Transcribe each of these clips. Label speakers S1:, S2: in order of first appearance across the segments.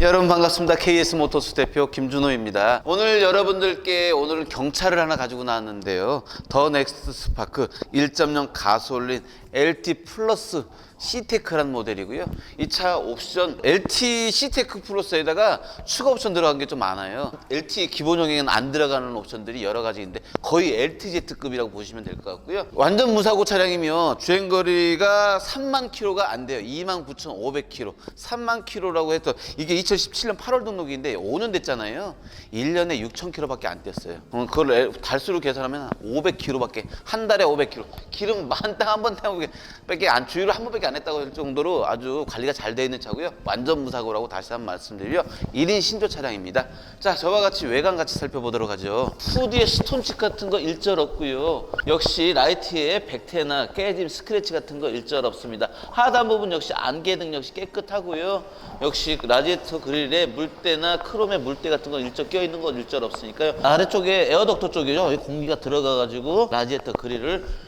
S1: 여러분 반갑습니다. KS 모터스 대표 김준호입니다. 오늘 여러분들께 오늘은 경차를 하나 가지고 나왔는데요. 더 넥스트 스파크 1.0 가솔린 LT 플러스 C테크란 모델이고요. 이 차 옵션 LT C테크 플러스에다가 추가 옵션 들어간 게 좀 많아요. LT 기본형에는 안 들어가는 옵션들이 여러 가지인데 거의 LTZ급이라고 보시면 될 것 같고요. 완전 무사고 차량이며 주행거리가 3만 킬로가 안 돼요. 2만 9,500 킬로. 3만 킬로라고 해서 이게 2017년 8월 등록인데 5년 됐잖아요. 1년에 6천 킬로밖에 안 뗐어요. 어, 그걸 애- 달수로 계산하면 500 킬로밖에 한 달에 500 킬로. 기름 만땅 한 번 태우게 밖에 안 주유를 한 번밖에 안 했다고 할 정도로 아주 관리가 잘돼 있는 차고요. 완전 무사고라고 다시 한번 말씀드리려 1인 신조 차량입니다. 자, 저와 같이 외관 같이 살펴보도록 하죠. 후드에 스톤칩 같은 거 일절 없고요. 역시 라이트에 백태나 깨짐, 스크래치 같은 거 일절 없습니다. 하단 부분 역시 안개 등 역시 깨끗하고요. 역시 라디에이터 그릴에 물때나 크롬에 물때 같은 거 일절 껴 있는 거 일절 없으니까요. 아래쪽에 에어덕터 쪽이죠. 공기가 들어가 가지고 라디에이터 그릴을 어,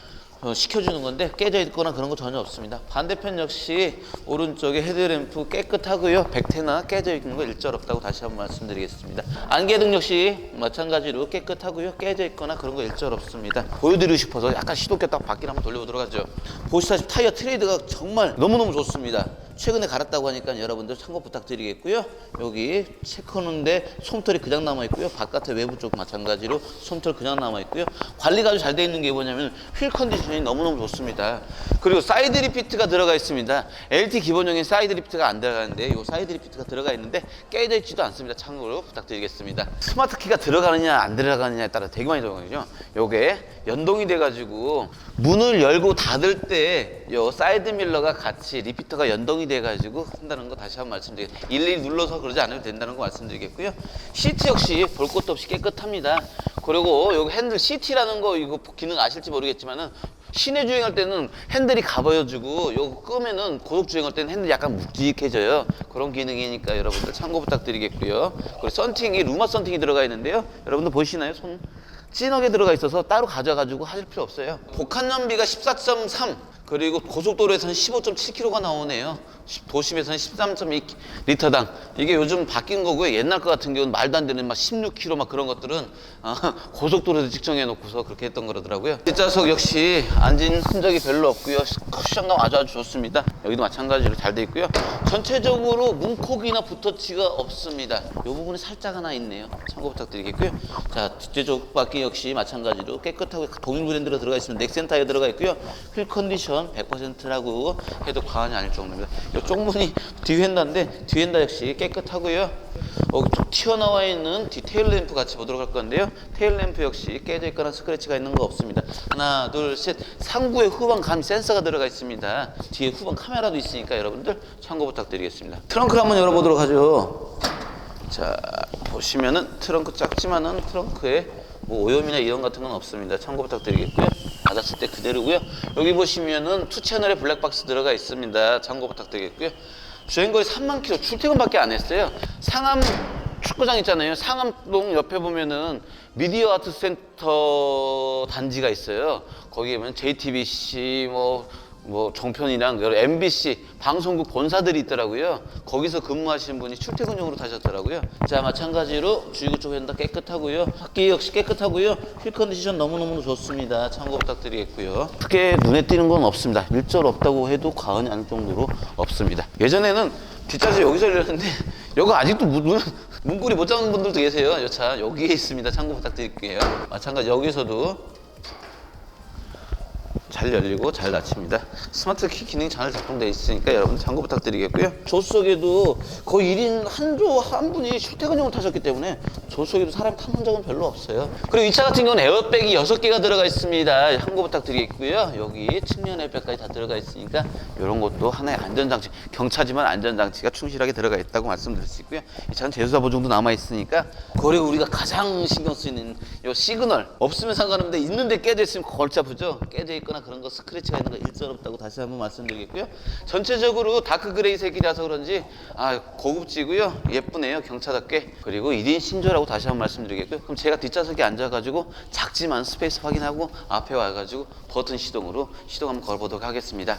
S1: 시켜주는 건데 깨져 있거나 그런 거 전혀 없습니다. 반대편 역시 오른쪽에 헤드램프 깨끗하고요. 백태나 깨져 있는 거 일절 없다고 다시 한번 말씀드리겠습니다. 안개등 역시 마찬가지로 깨끗하고요. 깨져 있거나 그런 거 일절 없습니다. 보여드리고 싶어서 약간 시도께 딱 바퀴를 한번 돌려보도록 하죠. 보시다시피 타이어 트레이드가 정말 너무너무 좋습니다. 최근에 갈았다고 하니까 여러분들 참고 부탁드리겠고요. 여기 체크하는데 솜털이 그냥 남아 있고요. 바깥에 외부 쪽 마찬가지로 솜털 그냥 남아 있고요. 관리가 아주 잘 돼 있는 게 뭐냐면 휠 컨디션이 너무너무 좋습니다. 그리고 사이드 리피트가 들어가 있습니다. LT 기본형인 사이드 리피트가 안 들어가는데 이 사이드 리피트가 들어가 있는데 깨져 있지도 않습니다. 참고로 부탁드리겠습니다. 스마트 키가 들어가느냐 안 들어가느냐에 따라 되게 많이 들어가거든요. 요게 연동이 돼 가지고 문을 열고 닫을 때 요 사이드 밀러가 같이 리피터가 연동이 돼 가지고 한다는 거 다시 한 번 말씀드리겠습니다. 일일이 눌러서 그러지 않아도 된다는 거 말씀드리겠고요. 시트 역시 볼 것도 없이 깨끗합니다. 그리고 여기 핸들 CT라는 거 이거 기능 아실지 모르겠지만은 시내 주행할 때는 핸들이 가보여주고 요거 끄면은 고속 주행할 때는 핸들이 약간 묵직해져요. 그런 기능이니까 여러분들 참고 부탁드리겠고요. 그리고 썬팅이 루마 썬팅이 들어가 있는데요. 여러분들 보시나요? 손 진하게 들어가 있어서 따로 가져가지고 하실 필요 없어요. 복합 연비가 14.3 그리고 고속도로에서는 15.7km가 나오네요. 도심에서는 13.2리터당. 이게 요즘 바뀐 거고요. 옛날 거 같은 경우는 말도 안 되는 막 16km 막 그런 것들은 어, 고속도로에서 측정해 놓고서 그렇게 했던 거라더라고요. 뒷좌석 역시 앉은 흔적이 별로 없고요. 쿠션감 아주 아주 좋습니다. 여기도 마찬가지로 잘 돼 있고요. 전체적으로 문콕이나 붓터치가 없습니다. 이 부분이 살짝 하나 있네요. 참고 부탁드리겠고요. 자, 뒤쪽 바퀴 역시 마찬가지로 깨끗하고 동일 브랜드로 들어가 있으면 넥센 타이어 들어가 있고요. 휠 컨디션 100%라고 해도 과언이 아닐 정도입니다. 이 쪽문이 뒤엔다인데 뒤엔다 역시 깨끗하고요. 어, 툭 튀어나와 있는 뒤 테일 램프 같이 보도록 할 건데요. 테일 램프 역시 깨져 있거나 스크래치가 있는 거 없습니다. 하나, 둘, 셋. 상부에 후방 감 센서가 들어가 있습니다. 뒤에 후방 카메라도 있으니까 여러분들 참고 부탁드리겠습니다. 트렁크를 한번 열어보도록 하죠. 자 보시면은 트렁크 작지만은 트렁크에 뭐 오염이나 이런 같은 건 없습니다. 참고 부탁드리겠고요. 닫았을 때 그대로고요. 여기 보시면은 투 채널에 블랙박스 들어가 있습니다. 참고 부탁드리겠고요. 주행 거리 3만 킬로 출퇴근밖에 안 했어요. 상암 축구장 있잖아요. 상암동 옆에 보면은 미디어 아트 센터 단지가 있어요. 거기에 보면 JTBC 뭐 뭐 정편이랑 여러 MBC 방송국 본사들이 있더라고요. 거기서 근무하시는 분이 출퇴근용으로 타셨더라고요. 자 마찬가지로 주유구 쪽에는 다 깨끗하고요. 바퀴 역시 깨끗하고요. 휠 컨디션 너무너무 좋습니다. 참고 부탁드리겠고요. 크게 눈에 띄는 건 없습니다. 일절 없다고 해도 과언이 아닐 정도로 없습니다. 예전에는 뒷좌석 여기서 열렸는데 여기 아직도 문, 문, 문고리 못 잡는 분들도 계세요. 이차 여기에 있습니다. 참고 부탁드릴게요. 마찬가지 여기서도 잘 열리고 잘 닫힙니다. 스마트 키 기능이 잘 작동되어 있으니까 여러분 참고 부탁드리겠고요. 조수석에도 거의 1인 한조 한 분이 출퇴근용을 타셨기 때문에 조수석에도 사람이 타본 적은 별로 없어요. 그리고 이 차 같은 경우는 에어백이 6개가 들어가 있습니다. 참고 부탁드리겠고요. 여기 측면 에어백까지 다 들어가 있으니까 이런 것도 하나의 안전장치, 경차지만 안전장치가 충실하게 들어가 있다고 말씀드릴 수 있고요. 이 차는 제수사 보증도 남아 있으니까 그리고 우리가 가장 신경 쓰이는 이 시그널 없으면 상관없는데 있는데 깨져 있으면 골치 아프죠. 깨져 있거나 그런 거 스크래치가 있는 거 일절 없다고 다시 한번 말씀드리겠고요. 전체적으로 다크 그레이 색이라서 그런지 아 고급지고요. 예쁘네요. 경차답게. 그리고 1인 신조라고 다시 한번 말씀드리겠고요. 그럼 제가 뒷좌석에 앉아가지고 작지만 스페이스 확인하고 앞에 와가지고 버튼 시동으로 시동 한번 걸어보도록 하겠습니다.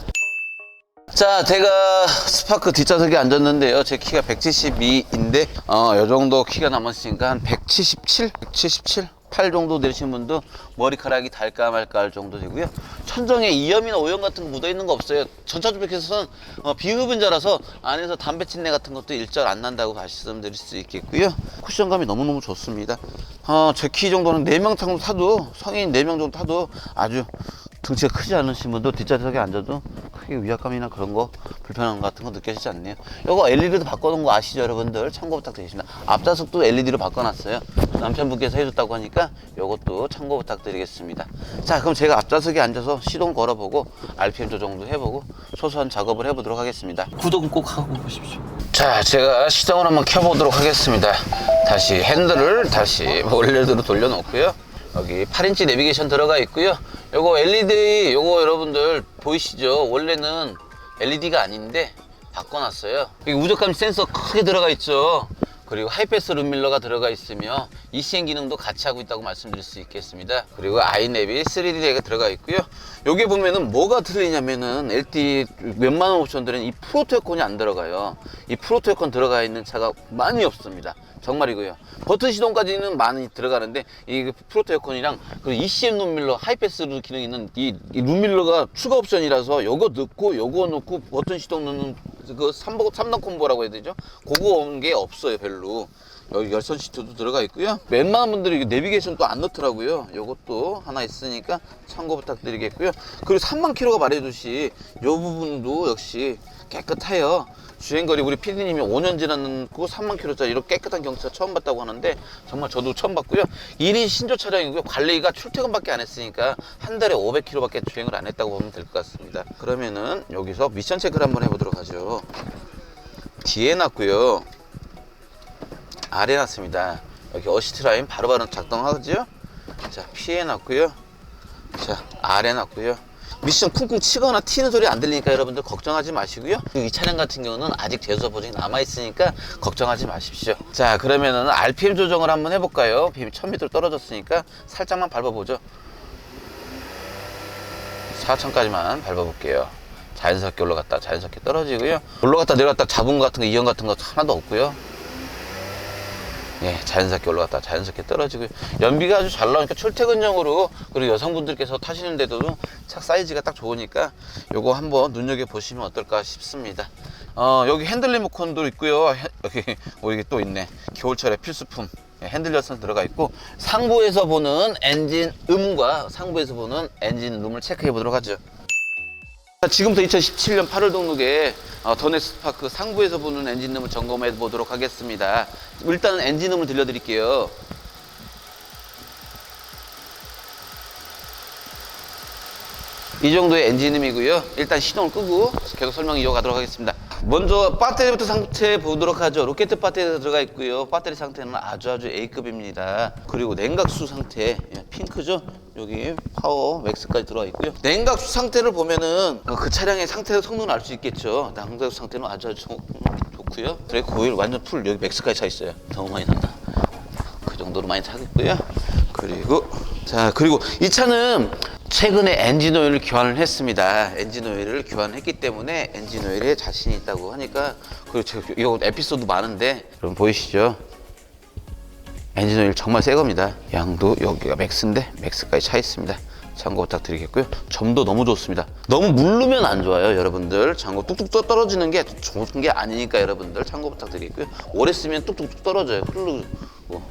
S1: 자, 제가 스파크 뒷좌석에 앉았는데요. 제 키가 172인데, 어, 요 정도 키가 남았으니까 한 177? 177? 8 정도 되시는 분도 머리카락이 달까 말까 할 정도 되고요. 천정에 이염이나 오염 같은 거 묻어 있는 거 없어요. 전차 주백에서는 어, 비흡연자라서 안에서 담배 찐내 같은 것도 일절 안 난다고 말씀드릴 수 있겠고요. 쿠션감이 너무너무 좋습니다. 어, 제 키 정도는 4명 정도 타도 성인 4명 정도 타도 아주 등치가 크지 않으신 분도 뒷좌석에 앉아도 크게 위압감이나 그런 거 불편함 같은 거 느껴지지 않네요. 요거 LED도 바꿔놓은 거 아시죠 여러분들? 참고 부탁드리겠습니다. 앞좌석도 LED로 바꿔놨어요. 남편분께서 해줬다고 하니까 요것도 참고 부탁드리겠습니다. 자 그럼 제가 앞좌석에 앉아서 시동 걸어보고 RPM 조정도 해보고 소소한 작업을 해보도록 하겠습니다. 구독은 꼭 하고 보십시오. 자 제가 시동을 한번 켜보도록 하겠습니다. 다시 핸들을 다시 원래대로 돌려놓고요. 여기 8인치 내비게이션 들어가 있고요. 요거 LED 요거 여러분들 보이시죠? 원래는 LED가 아닌데 바꿔놨어요. 여기 우적감 센서 크게 들어가 있죠. 그리고 하이패스 룸밀러가 들어가 있으며 ECN 기능도 같이 하고 있다고 말씀드릴 수 있겠습니다. 그리고 아이내비 3D가 들어가 있고요. 여기 보면은 뭐가 틀리냐면은 LT 웬만한 옵션들은 이 프로토 에어컨이 안 들어가요. 이 프로토 에어컨 들어가 있는 차가 많이 없습니다. 정말이고요. 버튼 시동까지는 많이 들어가는데 이 프로토 에어컨이랑 그 ECM 룸밀러 하이패스 기능 있는 이, 이 룸밀러가 추가 옵션이라서 요거 넣고 요거 넣고 버튼 시동 넣는 그 3번 3단 콤보라고 해야 되죠? 그거 온 게 없어요 별로. 여기 열선 시트도 들어가 있고요. 웬만한 분들이 내비게이션 또 안 넣더라고요. 요것도 하나 있으니까 참고 부탁드리겠고요. 그리고 3만 킬로가 말해주시 요 부분도 역시 깨끗해요. 주행거리 우리 PD님이 5년 지났는 그 3만 킬로짜리 이렇게 깨끗한 경차 처음 봤다고 하는데 정말 저도 처음 봤고요. 1인 신조 차량이고요. 관리가 출퇴근밖에 안 했으니까 한 달에 500 킬로밖에 주행을 안 했다고 보면 될 것 같습니다. 그러면은 여기서 미션 체크를 한번 해보도록 하죠. 뒤에 놨고요. 아래 놨습니다. 여기 어시트 라인 바로바로 작동하죠? 자, 피해 놨고요. 자, 아래 놨고요. 미션 쿵쿵 치거나 튀는 소리 안 들리니까 여러분들 걱정하지 마시고요. 이 차량 같은 경우는 아직 제조 보증이 남아 있으니까 걱정하지 마십시오. 자, 그러면은 RPM 조정을 한번 해볼까요? BM 1000m 떨어졌으니까 살짝만 밟아보죠. 4천까지만 밟아볼게요. 자연스럽게 올라갔다 자연스럽게 떨어지고요. 올라갔다 내려갔다 거 같은 거 이형 같은 거 하나도 없고요. 예, 자연스럽게 올라갔다 자연스럽게 떨어지고요. 연비가 아주 잘 나오니까 출퇴근용으로 그리고 여성분들께서 타시는데도 차 사이즈가 딱 좋으니까 요거 한번 눈여겨 보시면 어떨까 싶습니다. 어, 여기 핸들 리모컨도 있고요. 헤- 여기 뭐 이게 또 있네. 겨울철에 필수품. 예, 핸들 열선 들어가 있고 상부에서 보는 엔진 음과 상부에서 보는 엔진 룸을 체크해 보도록 하죠. 자, 지금부터 2017년 8월 등록에 어, 더넥스파크 상부에서 보는 엔진룸을 점검해 보도록 하겠습니다. 일단은 엔진룸을 들려드릴게요. 이 정도의 엔진음이고요. 일단 시동을 끄고 계속 설명 이어가도록 하겠습니다. 먼저 배터리부터 상태 보도록 하죠. 로켓 배터리가 들어가 있고요. 배터리 상태는 아주 아주 A급입니다. 그리고 냉각수 상태 예, 핑크죠. 여기 파워 맥스까지 들어가 있고요. 냉각수 상태를 보면은 어, 그 차량의 상태 성능을 알 수 있겠죠. 냉각수 상태는 아주 아주 좋, 좋고요. 브레이크 오일 완전 풀 여기 맥스까지 차 있어요. 너무 많이 난다. 그 정도로 많이 타겠고요. 그리고 자 그리고 이 차는 최근에 엔진 오일을 교환을 했습니다. 엔진 오일을 교환했기 때문에 엔진 오일에 자신이 있다고 하니까 그리고 저, 이거 에피소드 많은데 여러분 보이시죠? 엔진 오일 정말 새 겁니다. 양도 여기가 맥스인데 맥스까지 차 있습니다. 참고 부탁드리겠고요. 점도 너무 좋습니다. 너무 물르면 안 좋아요, 여러분들. 참고 뚝뚝 떠- 떨어지는 게 좋은 게 아니니까 여러분들 참고 부탁드리겠고요. 오래 쓰면 뚝뚝뚝 떨어져요. 흐르 고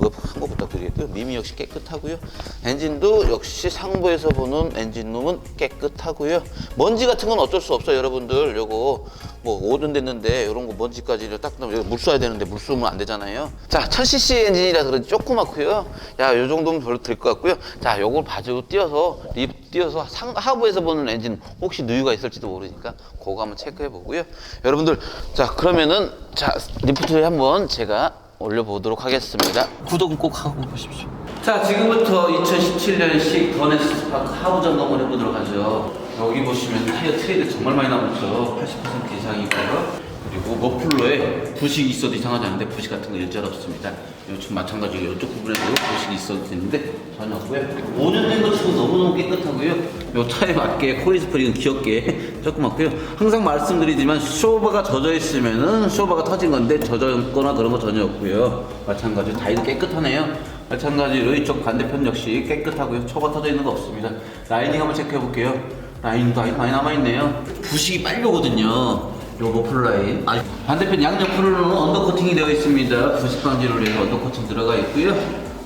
S1: 그거 참고 부탁드리겠고요. 미미 역시 깨끗하고요. 엔진도 역시 상부에서 보는 엔진룸은 깨끗하고요. 먼지 같은 건 어쩔 수 없어요, 여러분들. 요거 뭐 5년 됐는데 이런 거 먼지까지 딱 여기 물 쏴야 되는데 물 쏘면 안 되잖아요. 자, 1000cc 엔진이라 그런지 조그맣고요. 야, 요 정도면 별로 될 것 같고요. 자, 요걸 바지로 띄어서 립 띄어서 상, 하부에서 보는 엔진 혹시 누유가 있을지도 모르니까 그거 한번 체크해 보고요. 여러분들 자, 그러면은 자, 리프트를 한번 제가 올려보도록 하겠습니다. 구독은 꼭 하고 보십시오. 자, 지금부터 2017년식 더넥스 스파크 하부 점검을 해보도록 하죠. 여기 보시면 타이어 트레이드 정말 많이 남았죠. 80% 이상이고요. 그리고 머플러에 부식이 있어도 이상하지 않은데 부식 같은 거 일절 없습니다. 이쪽 마찬가지로 이쪽 부분에도 부식이 있어도 되는데 전혀 없고요. 5년 된것 치고 너무너무 깨끗하고요. 요 차에 맞게 코리 스프링은 귀엽게 조그맣고요. 항상 말씀드리지만 쇼바가 젖어 있으면은 쇼바가 터진 건데 젖었거나 그런 거 전혀 없고요. 마찬가지로 다이도 깨끗하네요. 마찬가지로 이쪽 반대편 역시 깨끗하고요. 초가 터져 있는 거 없습니다. 라이닝 한번 체크해 볼게요. 라인도 아직 많이 남아있네요. 부식이 빨리 오거든요. 요 머플러 라인. 아, 반대편 양옆으로는 언더코팅이 되어 있습니다. 부식 방지를 위해서 언더코팅 들어가 있고요.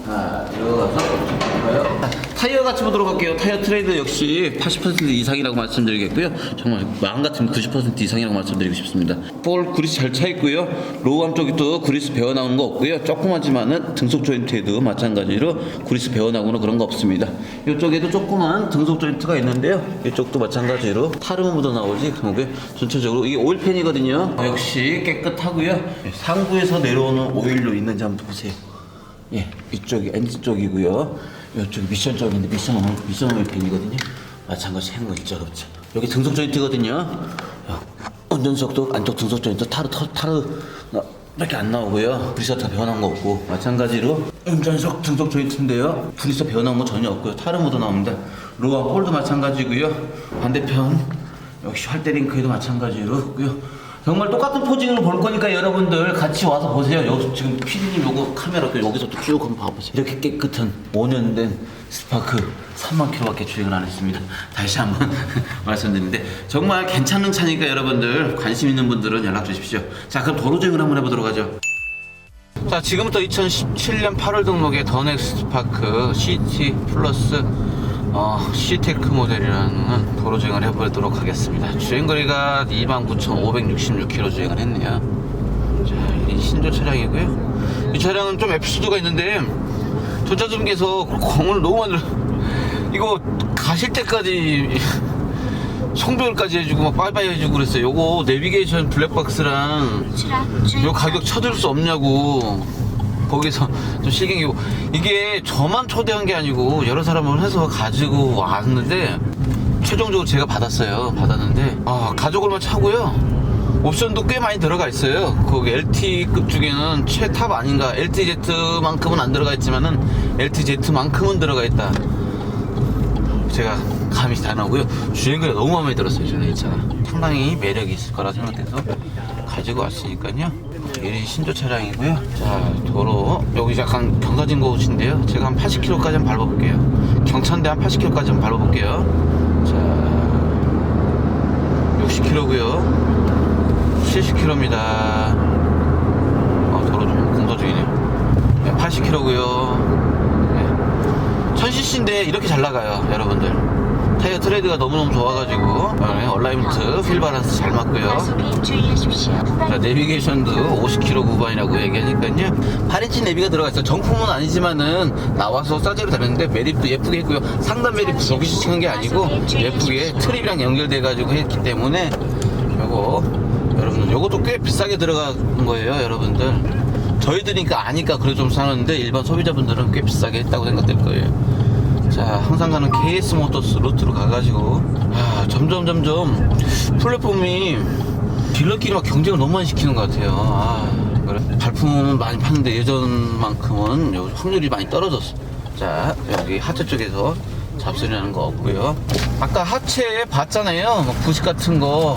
S1: 자, 들어가서? 타이어 같이 보도록 할게요. 타이어 트레이드 역시 80% 이상이라고 말씀드리겠고요. 정말 마음 같으면 90% 이상이라고 말씀드리고 싶습니다. 볼 그리스 잘 차 있고요. 로우암 쪽이 또 그리스 배어 나오는 거 없고요. 조그마지만은 등속 조인트에도 마찬가지로 그리스 배어 나오는 그런 거 없습니다. 이쪽에도 조그만 등속 조인트가 있는데요. 이쪽도 마찬가지로 타르무 묻어 나오지 그런 게 전체적으로 이게 오일팬이거든요. 어, 역시 깨끗하고요. 상부에서 내려오는 오일로 있는지 한번 보세요. 예, 이쪽이 엔진 쪽이고요. 이쪽이 미션 쪽인데 미션 오일, 미션 오일 펜이거든요. 마찬가지 행거 있죠, 없죠. 여기 등속 조인트거든요. 야, 운전석도 안쪽 등속 조인트 타르 터, 타르 나- 밖에 안 나오고요. 브리스타 변한 거 없고 마찬가지로 운전석 등속 조인트인데요. 브리스타 변한 거 전혀 없고요. 타르 모드 나옵니다. 로아 홀도 마찬가지고요. 반대편 역시 활대 링크에도 마찬가지로고요. 정말 똑같은 포징으로 볼 거니까 여러분들 같이 와서 보세요. 여기 지금 피디님 요거 카메라 그 여기서 또 쭉 한번 봐보세요. 이렇게 깨끗한 5년 된 스파크 3만 킬로밖에 주행을 안 했습니다. 다시 한번 말씀드리는데 정말 괜찮은 차니까 여러분들 관심 있는 분들은 연락 주십시오. 자 그럼 도로 주행을 한번 해보도록 하죠. 자 지금부터 2017년 8월 등록의 더넥스 스파크 CT 플러스 어, C테크 모델이라는 도로 주행을 해보도록 하겠습니다. 주행거리가 29,566km 주행을 했네요. 자, 이 신조 차량이고요. 이 차량은 좀 에피소드가 있는데 전자중개에서 공을 너무 많이 이거 가실 때까지 성별까지 해주고 막 빠이빠이 해주고 그랬어요. 요거 내비게이션 블랙박스랑 요 가격 쳐줄 수 없냐고 거기서 좀 실갱이고 이게 저만 초대한 게 아니고 여러 사람을 해서 가지고 왔는데 최종적으로 제가 받았어요 받았는데 아 가족을만 차고요 옵션도 꽤 많이 들어가 있어요 거기 LT급 중에는 최탑 아닌가 LTZ만큼은 안 들어가 있지만은 LTZ만큼은 들어가 있다 제가 감이 다 나오고요. 주행거리가 너무 마음에 들었어요. 저는 이 차가. 상당히 매력이 있을 거라 생각돼서 가지고 왔으니까요. 이 신조 차량이고요. 자, 도로. 여기 약간 경사진 곳인데요. 제가 한 80km까지 한번 밟아볼게요. 경차인데 한 80km까지 한번 밟아볼게요. 자, 60km고요. 70km입니다. 아, 도로 좀 공사 중이네요. 네, 80km고요. 1000cc인데 이렇게 잘 나가요 여러분들 타이어 트레이드가 너무너무 좋아가지고 네, 얼라이먼트 휠 바란스 잘 맞고요. 자 내비게이션도 50km 구간이라고 얘기하니까요. 8인치 내비가 들어가 있어요 정품은 아니지만은 나와서 싸제로 되는데 매립도 예쁘게 했고요. 상단 매립 저기서 찍은 게 아니고 예쁘게 트립이랑 연결돼 가지고 했기 때문에 요거 여러분들 요것도 꽤 비싸게 들어간 거예요 여러분들. 저희들이니까 아니까 그래 좀 사는데 일반 소비자분들은 꽤 비싸게 했다고 생각될 거예요 자 항상 가는 KS 모터스 루트로 가가지고. 아 점점 점점 플랫폼이 딜러끼리 막 경쟁을 너무 많이 시키는 것 같아요. 아 그래. 발품은 많이 파는데 예전만큼은 요 확률이 많이 떨어졌어. 자 여기 하체 쪽에서 잡소리 나는 거 없고요. 아까 하체 봤잖아요. 뭐 부식 같은 거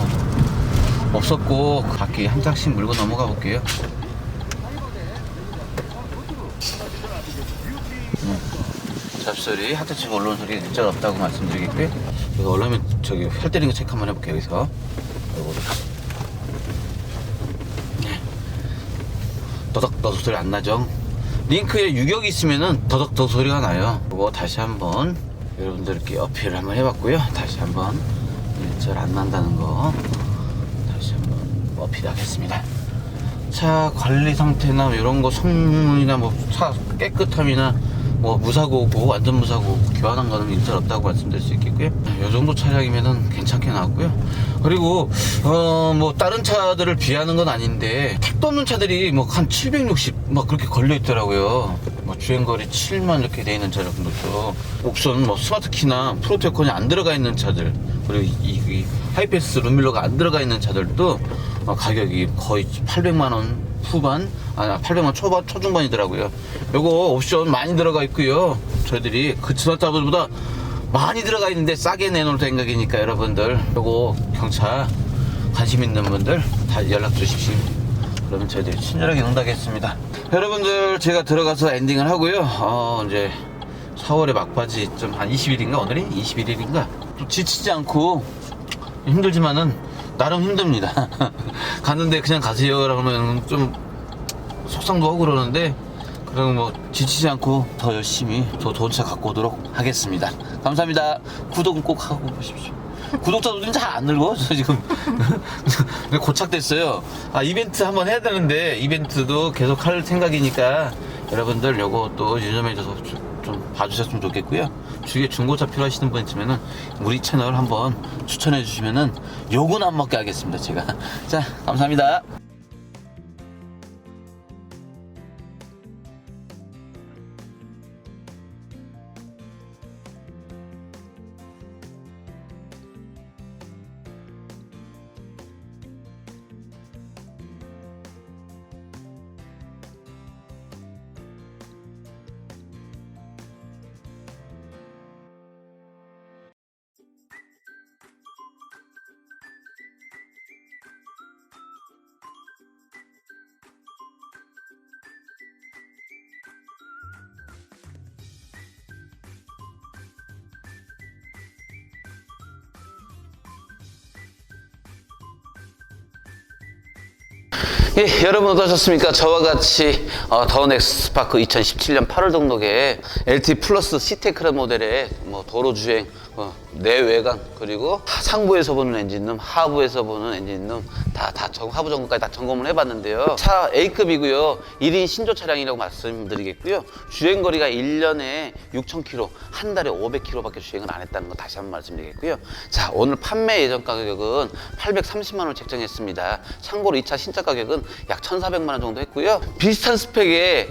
S1: 없었고 바퀴 한 장씩 물고 넘어가 볼게요 잡소리 하트 치고 올라오는 소리 진짜 없다고 말씀드리겠고요. 여기 올라오면 저기 혈 때리는 거 체크 한번 해볼게요 여기서. 요거를. 네. 더덕더덕 소리 안 나죠? 링크에 유격이 있으면은 더덕더덕 소리가 나요. 그거 다시 한번 여러분들께 어필을 한번 해봤고요. 다시 한번 잘안 난다는 거 다시 한번 어필하겠습니다. 차 관리 상태나 이런 거 성능이나 뭐 차 깨끗함이나 뭐 무사고고 완전 무사고 교환한 거는 일절 없다고 말씀드릴 수 있겠고요. 이 정도 차량이면은 괜찮게 나왔고요. 그리고 어 뭐 다른 차들을 비하는 건 아닌데 택도 없는 차들이 뭐 한 760 막 그렇게 걸려 있더라고요. 뭐 주행거리 7만 이렇게 돼 있는 차량들도 옥션 뭐 스마트 키나 프로테콘이 안 들어가 있는 차들 그리고 이, 이 하이패스 룸밀러가 안 들어가 있는 차들도 어, 가격이 거의 800만 원 후반, 아니 800만 초반 초중반이더라고요. 요거 옵션 많이 들어가 있고요. 저희들이 그 지나자보다 많이 들어가 있는데 싸게 내놓을 생각이니까 여러분들 요거 경차 관심 있는 분들 다 연락 주십시오. 그러면 저희들이 친절하게 응답하겠습니다. 여러분들 제가 들어가서 엔딩을 하고요. 어, 이제 4월의 막바지 좀 한 20일인가 오늘이 21일인가 또 지치지 않고 힘들지만은 나름 힘듭니다. 가는데 그냥 가세요 그러면 좀 속상도 하고 그러는데 그럼 뭐 지치지 않고 더 열심히 더 좋은 차 갖고 오도록 하겠습니다. 감사합니다. 구독은 꼭 하고 보십시오. 구독자들은 잘안 늘고 저 지금 고착됐어요. 아 이벤트 한번 해야 되는데 이벤트도 계속 할 생각이니까 여러분들 요거 또 유념해 줘서 좀- 좀 봐주셨으면 좋겠고요. 주위에 중고차 필요하시는 분 있으면은 우리 채널 한번 추천해 주시면은 요거는 안 먹게 하겠습니다 제가. 자 감사합니다. 예, 여러분 어떠셨습니까? 저와 같이 어, 더운 엑스파크 2017년 8월 등록에 LT 플러스 시테크라 모델의 뭐 도로 주행, 어, 내외관 그리고 상부에서 보는 엔진룸, 하부에서 보는 엔진룸 다, 다 정, 하부 점검까지 다 점검을 해봤는데요. 차 A급이고요. 1인 신조 차량이라고 말씀드리겠고요. 주행 거리가 1년에 6,000km, 한 달에 500km밖에 주행을 안 했다는 거 다시 한번 말씀드리겠고요. 자, 오늘 판매 예정 가격은 830만 원을 책정했습니다. 참고로 이 차 신차 가격은 약 1,400만 원 정도 했고요. 비슷한 스펙에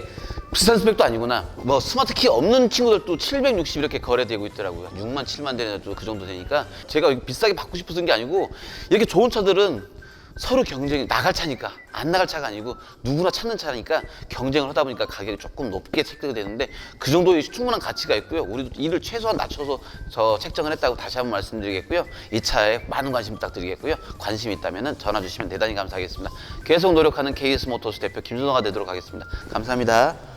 S1: 비슷한 스펙도 아니구나. 뭐 스마트 키 없는 친구들도 760 이렇게 거래되고 있더라고요. 6만 7만 대도 그 정도 되니까 제가 비싸게 받고 싶어서 게 아니고 이렇게 좋은 차들은 서로 경쟁이 나갈 차니까 안 나갈 차가 아니고 누구나 찾는 차니까 경쟁을 하다 보니까 가격이 조금 높게 책정이 되는데 그 정도의 충분한 가치가 있고요. 우리도 이를 최소한 낮춰서 저 책정을 했다고 다시 한번 말씀드리겠고요. 이 차에 많은 관심 부탁드리겠고요. 관심 있다면 전화 주시면 대단히 감사하겠습니다. 계속 노력하는 KS 모터스 대표 김준호가 되도록 하겠습니다. 감사합니다.